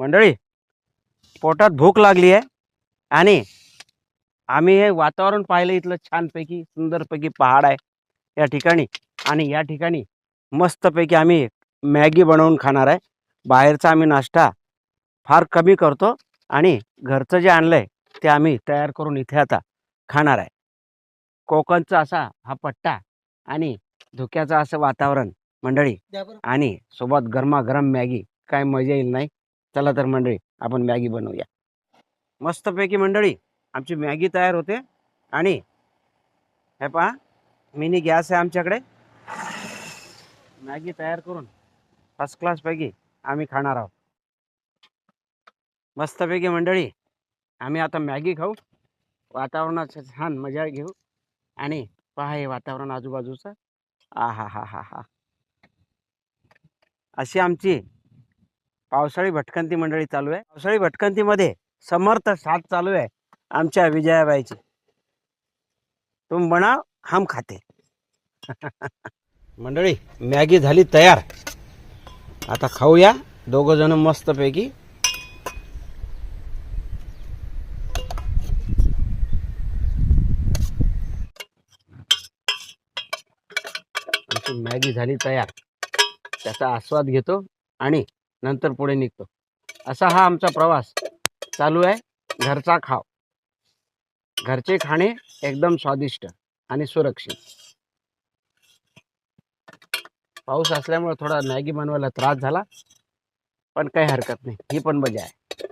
मंडळी पोटात भूक लागली आहे आणि आम्ही हे वातावरण पाहिलं इथलं छानपैकी सुंदरपैकी पहाड आहे या ठिकाणी आणि या ठिकाणी मस्तपैकी आम्ही मॅगी बनवून खाणार आहे. बाहेरचा आम्ही नाश्ता फार कमी करतो आणि घरचं जे आणलं आहे ते आम्ही तयार करून इथे आता खाणार आहे. कोकणचा असा हा पट्टा आणि धुक्याचं असं वातावरण मंडळी आणि सोबत गरमागरम मॅगी काय मजा येईल नाही? चला तर मंडळी आपण मॅगी बनवूया. मस्तपैकी मंडळी आमची मॅगी तयार होते. आणि हे पहा मिनी गॅस आहे आमच्याकडे. मॅगी तयार करून फर्स्ट क्लासपैकी आम्ही खाणार आहोत. मस्तपैकी मंडळी आम्ही आता मॅगी खाऊ. वातावरणाचं छान मजा घेऊ. आणि पहा हे वातावरण आजूबाजूचं. आ हा हा हा हा अशी आमची पावसाळी भटकंती मंडळी चालू आहे. पावसाळी भटकंतीमध्ये समर्थ साथ चालू आहे आमच्या विजयाबाईची. तुम बनाव हम खाते. मंडळी मॅगी झाली तयार. आता खाऊया दोघं जण मस्तपैकी. आमची मॅगी झाली तयार. त्याचा आस्वाद घेतो आणि नंतर पुढे निघतो. असा हा आमचा प्रवास. चालू आहे घरचा खाव. घरचे खाणे एकदम स्वादिष्ट आणि सुरक्षित. पाऊस असल्यामुळे थोडा मॅगी बनवायला त्रास झाला पण काही हरकत नाही. ही पण मजा आहे.